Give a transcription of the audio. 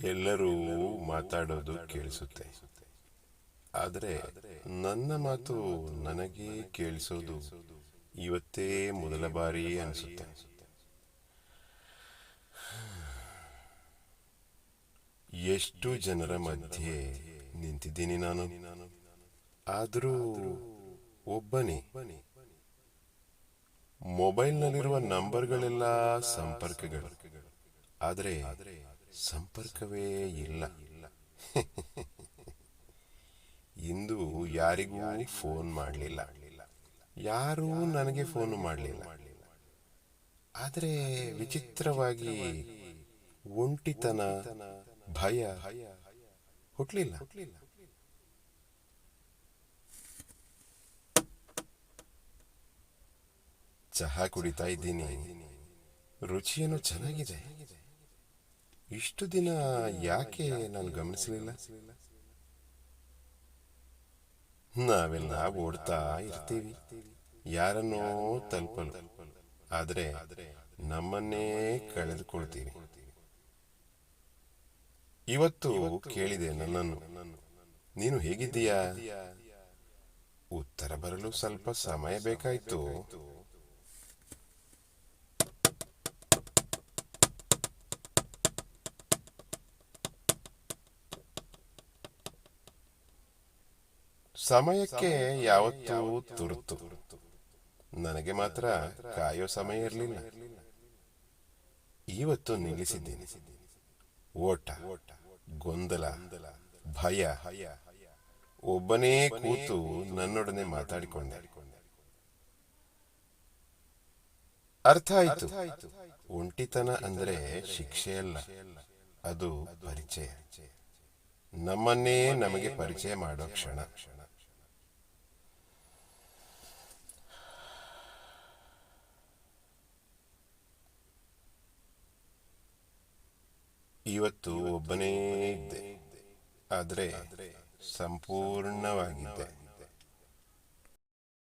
ಎಲ್ಲರೂ ಮಾತಾಡೋದು ಕೇಳಿಸುತ್ತೆ. ಆದರೆ ನನ್ನ ಮಾತು ನನಗೆ ಕೇಳಿಸೋದು ಇವತ್ತೇ ಮೊದಲ ಬಾರಿ ಅನಿಸುತ್ತೆ. ಎಷ್ಟು ಜನರ ಮಧ್ಯೆ ನಿಂತಿದ್ದೀನಿ ನಾನು? ಆದರೂ ಒಬ್ಬನೇ. ಮೊಬೈಲ್ನಲ್ಲಿರುವ ನಂಬರ್ಗಳೆಲ್ಲ ಸಂಪರ್ಕಗಳು. ಆದರೆ ಸಂಪರ್ಕವೇ ಇಲ್ಲ. ಇಂದು ಯಾರಿಗೂ ಫೋನ್ ಮಾಡಲಿಲ್ಲ. ಯಾರೂ ನನಗೆ ಫೋನ್ ಮಾಡಲಿಲ್ಲ. ಆದರೆ ವಿಚಿತ್ರವಾಗಿ ಒಂಟಿತನ, ಭಯ ಹುಟ್ಲಿಲ್ಲ. ಚಹಾ ಕುಡಿತಾ ಇದ್ದೀನಿ. ರುಚಿಯನ್ನು ಚೆನ್ನಾಗಿದೆ. ಇಷ್ಟು ದಿನ ಯಾಕೆ ನಾನು ಗಮನಿಸಲಿಲ್ಲ? ನಾವೆಲ್ಲ ಓಡ್ತಾ ಇರ್ತೀವಿ. ಯಾರನ್ನೋ ತಲುಪಲು. ಆದರೆ ನಮ್ಮನ್ನೇ ಕಳೆದುಕೊಳ್ತೀವಿ. ಇವತ್ತು ಕೇಳಿದೆ ನನ್ನನ್ನು. ನೀನು ಹೇಗಿದ್ದೀಯಾ? ಉತ್ತರ ಬರಲು ಸ್ವಲ್ಪ ಸಮಯ ಬೇಕಾಯ್ತು. ಸಮಯಕ್ಕೆ ಯಾವತ್ತೂ ತುರ್ತು ನನಗೆ ಮಾತ್ರ ಕಾಯೋ ಸಮಯ ಇರಲಿಲ್ಲ ಇವತ್ತು ನಿಲ್ಲಿಸಿದ್ದೇನೆ ಓಟ ಗೊಂದಲ ಭಯ ಒಬ್ಬನೇ ಕೂತು ನನ್ನೊಡನೆ ಮಾತಾಡಿಕೊಂಡೆ ಅರ್ಥ ಆಯ್ತು ಒಂಟಿತನ ಅಂದ್ರೆ ಶಿಕ್ಷೆಯಲ್ಲ ಅದು ಪರಿಚಯ ನಮ್ಮನ್ನೇ ನಮಗೆ ಪರಿಚಯ ಮಾಡೋ ಕ್ಷಣ ಇವತ್ತು ಒಬ್ಬನೇ ಇದ್ದೆ. ಆದರೆ ಸಂಪೂರ್ಣವಾಗಿದ್ದೆ.